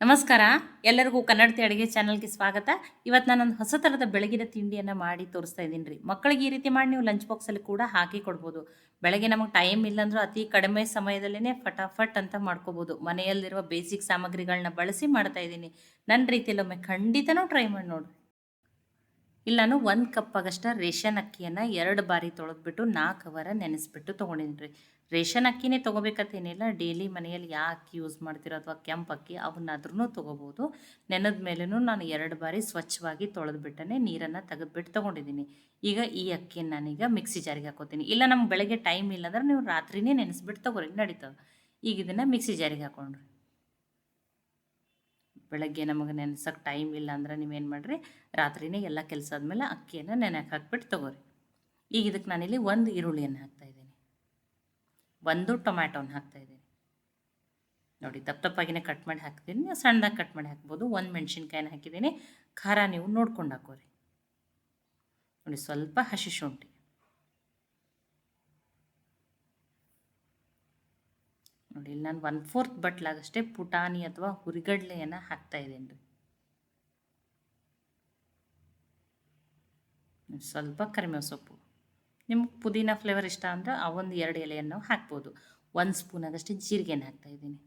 ನಮಸ್ಕಾರ. ಎಲ್ಲರಿಗೂ ಕನ್ನಡತಿ ಅಡುಗೆ ಚಾನಲ್ಗೆ ಸ್ವಾಗತ. ಇವತ್ತು ನಾನೊಂದು ಹೊಸ ಥರದ ಬೆಳಗಿನ ತಿಂಡಿಯನ್ನು ಮಾಡಿ ತೋರಿಸ್ತಾ ಇದ್ದೀನಿ ರೀ. ಮಕ್ಕಳಿಗೆ ಈ ರೀತಿ ಮಾಡಿ ನೀವು ಲಂಚ್ ಬಾಕ್ಸಲ್ಲಿ ಕೂಡ ಹಾಕಿ ಕೊಡ್ಬೋದು. ಬೆಳಗ್ಗೆ ನಮಗೆ ಟೈಮ್ ಇಲ್ಲಾಂದ್ರೂ ಅತಿ ಕಡಿಮೆ ಸಮಯದಲ್ಲೇ ಫಟಾಫಟ್ ಅಂತ ಮಾಡ್ಕೋಬೋದು. ಮನೆಯಲ್ಲಿರುವ ಬೇಸಿಕ್ ಸಾಮಗ್ರಿಗಳನ್ನ ಬಳಸಿ ಮಾಡ್ತಾ ಇದ್ದೀನಿ. ನನ್ನ ರೀತಿಯಲ್ಲಿ ಒಮ್ಮೆ ಖಂಡಿತನೂ ಟ್ರೈ ಮಾಡಿ ನೋಡಿರಿ ಇಲ್ಲ, ನಾನು ಒಂದು ಕಪ್ ರೇಷನ್ ಅಕ್ಕಿಯನ್ನು ಎರಡು ಬಾರಿ ತೊಳೆದ್ಬಿಟ್ಟು ನಾಲ್ಕು ಅವರ ನೆನೆಸ್ಬಿಟ್ಟು ತೊಗೊಂಡಿನಿ ರೀ. ರೇಷನ್ ಅಕ್ಕಿನೇ ತೊಗೋಬೇಕಂತೇನಿಲ್ಲ, ಡೈಲಿ ಮನೆಯಲ್ಲಿ ಯಾವ ಅಕ್ಕಿ ಯೂಸ್ ಮಾಡ್ತಿರೋ ಅಥವಾ ಕೆಂಪು ಅಕ್ಕಿ ಅವನ್ನಾದ್ರೂ ತೊಗೋಬೋದು. ನೆನೆದ ಮೇಲೂ ನಾನು ಎರಡು ಬಾರಿ ಸ್ವಚ್ಛವಾಗಿ ತೊಳೆದ್ಬಿಟ್ಟನೆ ನೀರನ್ನು ತೆಗೆದ್ಬಿಟ್ಟು ತೊಗೊಂಡಿದ್ದೀನಿ. ಈಗ ಈ ಅಕ್ಕಿಯನ್ನು ನಾನೀಗ ಮಿಕ್ಸಿ ಜಾರಿಗೆ ಹಾಕೋತೀನಿ. ಇಲ್ಲ, ನಮ್ಗೆ ಬೆಳಗ್ಗೆ ಟೈಮ್ ಇಲ್ಲ ಅಂದ್ರೆ ನೀವು ರಾತ್ರಿನೇ ನೆನೆಸ್ಬಿಟ್ಟು ತೊಗೊರಿ, ನಡೀತದೆ. ಈಗ ಇದನ್ನು ಮಿಕ್ಸಿ ಜಾರಿಗೆ ಹಾಕೊಂಡ್ರಿ. ಬೆಳಗ್ಗೆ ನಮಗೆ ನೆನೆಸೋಕೆ ಟೈಮ್ ಇಲ್ಲ ಅಂದ್ರೆ ನೀವೇನು ಮಾಡಿರಿ? ರಾತ್ರಿನೇ ಎಲ್ಲ ಕೆಲಸ ಆದಮೇಲೆ ಅಕ್ಕಿಯನ್ನು ನೆನೆಯಕ್ಕೆ ಹಾಕ್ಬಿಟ್ಟು ತೊಗೋರಿ. ಈಗ ಇದಕ್ಕೆ ನಾನಿಲ್ಲಿ ಒಂದು ಈರುಳ್ಳಿಯನ್ನು ಹಾಕ್ತಾಯಿದ್ದೀನಿ ಒಂದು ಟೊಮ್ಯಾಟೋನ ಹಾಕ್ತಾಯಿದ್ದೀನಿ ನೋಡಿ, ದಪ್ಪ ದಪ್ಪಾಗಿನೇ ಕಟ್ ಮಾಡಿ ಹಾಕ್ತೀನಿ. ಸಣ್ಣದಾಗಿ ಕಟ್ ಮಾಡಿ ಹಾಕ್ಬೋದು. ಒಂದು ಮೆಣಸಿನ್ಕಾಯಿನ ಹಾಕಿದ್ದೀನಿ. ಖಾರ ನೀವು ನೋಡ್ಕೊಂಡು ಹಾಕೋರಿ. ನೋಡಿ, ಸ್ವಲ್ಪ ಹಸಿ ಶುಂಠಿ. ನೋಡಿ ಇಲ್ಲಿ ನಾನು ಒನ್ ಫೋರ್ತ್ ಬಟ್ಲಾಗಷ್ಟೇ ಪುಟಾಣಿ ಅಥವಾ ಹುರಿಗಡ್ಲೆಯನ್ನು ಹಾಕ್ತಾ ಇದ್ದೀನಿ ರೀ. ಸ್ವಲ್ಪ ಕರಿಮೇವು ಸೊಪ್ಪು. ನಿಮ್ಗೆ ಪುದೀನ ಫ್ಲೇವರ್ ಇಷ್ಟ ಅಂದರೆ ಆ ಒಂದು ಎರಡು ಎಲೆಯನ್ನು ಹಾಕ್ಬೋದು. ಒಂದು ಸ್ಪೂನಾಗಷ್ಟೇ ಜೀರಿಗೆನ ಹಾಕ್ತಾಯಿದ್ದೀನಿ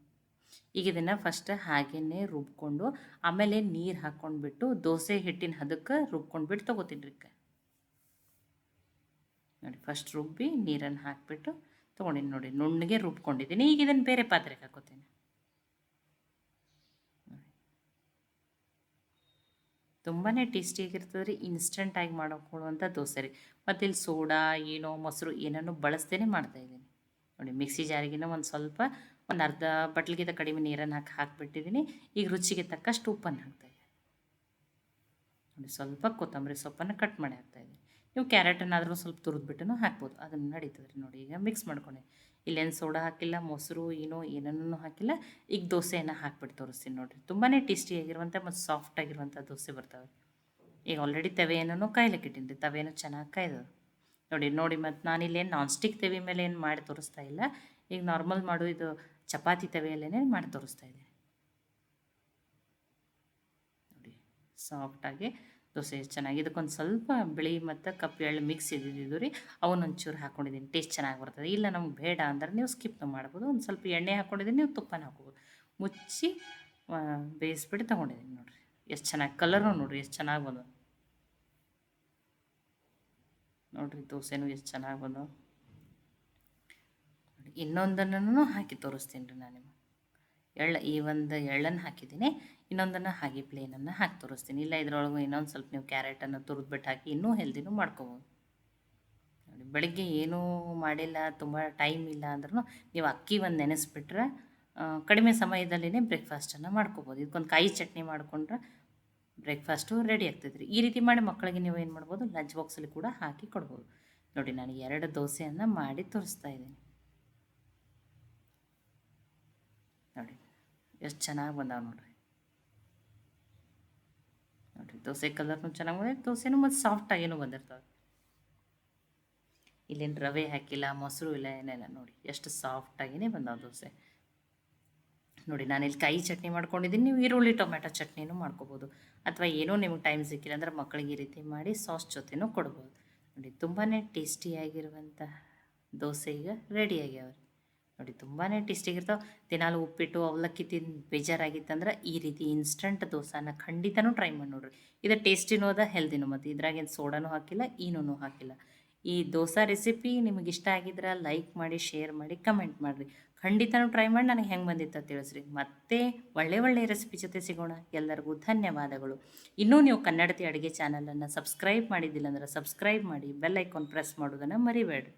ಈಗ ಇದನ್ನು ಫಸ್ಟ್ ಹಾಗೇ ರುಬ್ಕೊಂಡು ಆಮೇಲೆ ನೀರು ಹಾಕ್ಕೊಂಡ್ಬಿಟ್ಟು ದೋಸೆ ಹಿಟ್ಟಿನ ಹದಕ್ಕೆ ರುಬ್ಕೊಂಡ್ಬಿಟ್ಟು ತೊಗೋತೀನಿ ರೀ ನೋಡಿ ಫಸ್ಟ್ ರುಬ್ಬಿ ನೀರನ್ನು ಹಾಕಿಬಿಟ್ಟು ತೊಗೊಂಡಿನಿ ನೋಡಿ, ನುಣ್ಣಗೆ ರುಬ್ಕೊಂಡಿದ್ದೀನಿ ಈಗ ಇದನ್ನು ಬೇರೆ ಪಾತ್ರೆಗೆ ಹಾಕೋತೀನಿ. ತುಂಬಾ ಟೇಸ್ಟಿಯಾಗಿರ್ತದೆ ರೀ ಇನ್ಸ್ಟೆಂಟಾಗಿ ಮಾಡಿಕೊಳ್ಳುವಂಥ ದೋಸೆ ರೀ. ಮತ್ತು ಇಲ್ಲಿ ಸೋಡಾ, ಏನೋ ಮೊಸರು ಏನನ್ನು ಬಳಸ್ದೇ ಮಾಡ್ತಾಯಿದ್ದೀನಿ ನೋಡಿ, ಮಿಕ್ಸಿ ಜಾರಿಗಿನ ಒಂದು ಸ್ವಲ್ಪ, ಒಂದು ಅರ್ಧ ಬಟ್ಲಿಗಿಂತ ಕಡಿಮೆ ನೀರನ್ನು ಹಾಕಿ ಹಾಕಿಬಿಟ್ಟಿದ್ದೀನಿ ಈಗ ರುಚಿಗೆ ತಕ್ಕಷ್ಟು ಉಪ್ಪನ್ನು ಹಾಕ್ತಾಯಿದ್ದೀನಿ ನೋಡಿ ಸ್ವಲ್ಪ ಕೊತ್ತಂಬರಿ ಸೊಪ್ಪನ್ನು ಕಟ್ ಮಾಡಿ ಹಾಕ್ತಾಯಿದ್ದೀನಿ ನೀವು ಕ್ಯಾರೆಟನ್ನಾದರೂ ಸ್ವಲ್ಪ ತುರಿದ್ಬಿಟ್ಟು ಹಾಕ್ಬೋದು. ಅದನ್ನು ನಡೀತದೆ ರೀ ನೋಡಿ, ಈಗ ಮಿಕ್ಸ್ ಮಾಡ್ಕೊಂಡೆ ಇಲ್ಲೇನು ಸೋಡಾ ಹಾಕಿಲ್ಲ, ಮೊಸರು, ಏನೋ, ಏನನ್ನೂ ಹಾಕಿಲ್ಲ. ಈಗ ದೋಸೆಯನ್ನು ಹಾಕ್ಬಿಟ್ಟು ತೋರಿಸ್ತೀನಿ ನೋಡಿರಿ. ತುಂಬಾ ಟೇಸ್ಟಿಯಾಗಿರುವಂಥ ಮತ್ತು ಸಾಫ್ಟಾಗಿರುವಂಥ ದೋಸೆ ಬರ್ತವೆ. ಈಗ ಆಲ್ರೆಡಿ ತವೆಯನ್ನು ಕಾಯಿಲೆ ಇಟ್ಟೀನಿ ರೀ ತವೆಯನ್ನು ಚೆನ್ನಾಗಿ ಕಾಯ್ದು ನೋಡಿ ನೋಡಿ ಮತ್ತು ನಾನಿಲ್ಲೇನು ನಾನ್ ಸ್ಟಿಕ್ ತವೆ ಮೇಲೆ ಏನು ಮಾಡಿ ತೋರಿಸ್ತಾ ಇಲ್ಲ. ಈಗ ನಾರ್ಮಲ್ ಮಾಡು, ಇದು ಚಪಾತಿ ತವೆಯಲ್ಲೇನೇ ಮಾಡಿ ತೋರಿಸ್ತಾ ಇದ್ದೀನಿ ನೋಡಿ ಸಾಫ್ಟಾಗಿ ದೋಸೆ ಚೆನ್ನಾಗಿ. ಇದಕ್ಕೊಂದು ಸ್ವಲ್ಪ ಬಿಳಿ ಮತ್ತು ಕಪ್ಪು ಎಳ್ಳು ಮಿಕ್ಸ್ ಇದ್ದಿದ್ದು ರೀ ಅವನ್ನೊಂಚೂರು ಹಾಕ್ಕೊಂಡಿದ್ದೀನಿ ಟೇಸ್ಟ್ ಚೆನ್ನಾಗಿ ಬರ್ತದೆ. ಇಲ್ಲ ನಮ್ಗೆ ಬೇಡ ಅಂದ್ರೆ ನೀವು ಸ್ಕಿಪ್ ಮಾಡ್ಬೋದು. ಒಂದು ಸ್ವಲ್ಪ ಎಣ್ಣೆ ಹಾಕ್ಕೊಂಡಿದ್ದೀನಿ ನೀವು ತುಪ್ಪನ ಹಾಕ್ಬೋದು. ಮುಚ್ಚಿ ಬೇಯಿಸ್ಬಿಟ್ಟು ತೊಗೊಂಡಿದ್ದೀನಿ ನೋಡಿರಿ. ಎಷ್ಟು ಚೆನ್ನಾಗಿ ಕಲರು ನೋಡಿರಿ, ಎಷ್ಟು ಚೆನ್ನಾಗಿ ಬಂದು. ನೋಡಿರಿ ದೋಸೆನೂ ಎಷ್ಟು ಚೆನ್ನಾಗಿ ಬಂದು. ಇನ್ನೊಂದನ್ನು ಹಾಕಿ ತೋರಿಸ್ತೀನಿ ರೀ ನಾನು ನಿಮಗೆ. ಎಳ್ಳು, ಈ ಒಂದು ಎಳ್ಳನ್ನು ಹಾಕಿದ್ದೀನಿ. ಇನ್ನೊಂದನ್ನು ಹಾಗೆ ಪ್ಲೇನನ್ನು ಹಾಕಿ ತೋರಿಸ್ತೀನಿ. ಇಲ್ಲ, ಇದರೊಳಗೆ ಇನ್ನೊಂದು ಸ್ವಲ್ಪ ನೀವು ಕ್ಯಾರೆಟನ್ನು ತುರಿದ್ಬಿಟ್ಟು ಹಾಕಿ ಇನ್ನೂ ಹೆಲ್ದಿನೂ ಮಾಡ್ಕೋಬೋದು. ನೋಡಿ, ಬೆಳಗ್ಗೆ ಏನೂ ಮಾಡಿಲ್ಲ, ತುಂಬ ಟೈಮ್ ಇಲ್ಲ ಅಂದ್ರೂ ನೀವು ಅಕ್ಕಿ ಒಂದು ನೆನೆಸ್ಬಿಟ್ರೆ ಕಡಿಮೆ ಸಮಯದಲ್ಲಿನೇ ಬ್ರೇಕ್ಫಾಸ್ಟನ್ನು ಮಾಡ್ಕೋಬೋದು. ಇದಕ್ಕೊಂದು ಕಾಯಿ ಚಟ್ನಿ ಮಾಡಿಕೊಂಡ್ರೆ ಬ್ರೇಕ್ಫಾಸ್ಟು ರೆಡಿ ಆಗ್ತದೆ ಈ ರೀತಿ ಮಾಡಿ ಮಕ್ಕಳಿಗೆ ನೀವು ಏನು ಮಾಡ್ಬೋದು ಲಂಚ್ ಬಾಕ್ಸಲ್ಲಿ ಕೂಡ ಹಾಕಿ ಕೊಡ್ಬೋದು. ನೋಡಿ, ನಾನು ಎರಡು ದೋಸೆಯನ್ನು ಮಾಡಿ ತೋರಿಸ್ತಾ ಇದ್ದೀನಿ. ನೋಡಿ. ಎಷ್ಟು ಚೆನ್ನಾಗಿ ಬಂದಾವೆ ನೋಡ್ರಿ. ನೋಡಿರಿ ದೋಸೆ ಕಲರ್ನು ಚೆನ್ನಾಗಿ ಬಂದಿದೆ, ದೋಸೆನೂ ಮತ್ತು ಸಾಫ್ಟಾಗೇನು ಬಂದಿರ್ತವೆ. ಇಲ್ಲೇನು ರವೆ ಹಾಕಿಲ್ಲ, ಮೊಸರು ಇಲ್ಲ, ಏನಿಲ್ಲ ನೋಡಿ, ಎಷ್ಟು ಸಾಫ್ಟಾಗಿಯೇ ಬಂದಾವೆ ದೋಸೆ. ನೋಡಿ, ನಾನು ಇಲ್ಲಿ ಕಾಯಿ ಚಟ್ನಿ ಮಾಡ್ಕೊಂಡಿದ್ದೀನಿ ನೀವು ಈರುಳ್ಳಿ ಟೊಮೆಟೊ ಚಟ್ನಿನೂ ಮಾಡ್ಕೋಬೋದು. ಅಥವಾ ಏನೋ ನಿಮ್ಗೆ ಟೈಮ್ ಸಿಕ್ಕಿಲ್ಲ ಅಂದ್ರೆ ಮಕ್ಕಳಿಗೆ ಈ ರೀತಿ ಮಾಡಿ ಸಾಸ್ ಜೊತೆನೂ ಕೊಡ್ಬೋದು. ನೋಡಿ ತುಂಬಾ ಟೇಸ್ಟಿಯಾಗಿರುವಂಥ ದೋಸೆ ಈಗ ರೆಡಿಯಾಗ್ಯಾವ ನೋಡಿ ತುಂಬಾ ಟೇಸ್ಟಿಗಿರ್ತಾವೆ ದಿನಾಲು ಉಪ್ಪಿಟ್ಟು, ಅವಲಕ್ಕಿ ತಿಂದು ಬೇಜಾರಾಗಿತ್ತಂದ್ರೆ ಈ ರೀತಿ ಇನ್ಸ್ಟಂಟ್ ದೋಸಾನ ಖಂಡಿತನೂ ಟ್ರೈ ಮಾಡಿ ನೋಡ್ರಿ. ಇದು ಟೇಸ್ಟಿನೂ ಅದ ಹೆಲ್ದಿನೂ ಮತ್ತು. ಇದ್ರಾಗೇನು ಸೋಡಾನೂ ಹಾಕಿಲ್ಲ ಏನೂ ಹಾಕಿಲ್ಲ. ಈ ದೋಸೆ ರೆಸಿಪಿ ನಿಮಗೆ ಇಷ್ಟ ಆಗಿದ್ರೆ ಲೈಕ್ ಮಾಡಿ ಶೇರ್ ಮಾಡಿ ಕಮೆಂಟ್ ಮಾಡಿರಿ. ಖಂಡಿತನೂ ಟ್ರೈ ಮಾಡಿ, ನನಗೆ ಹೆಂಗೆ ಬಂದಿತ್ತು ತಿಳಿಸ್ರಿ. ಮತ್ತೆ ಒಳ್ಳೆ ಒಳ್ಳೆಯ ರೆಸಿಪಿ ಜೊತೆ ಸಿಗೋಣ. ಎಲ್ಲರಿಗೂ ಧನ್ಯವಾದಗಳು. ಇನ್ನೂ ನೀವು ಕನ್ನಡತಿ ಅಡುಗೆ ಚಾನಲನ್ನು ಸಬ್ಸ್ಕ್ರೈಬ್ ಮಾಡಿದ್ದಿಲ್ಲ ಅಂದ್ರೆ ಸಬ್ಸ್ಕ್ರೈಬ್ ಮಾಡಿ ಬೆಲ್ ಐಕಾನ್ ಪ್ರೆಸ್ ಮಾಡೋದನ್ನು ಮರಿಬೇಡ್ರಿ.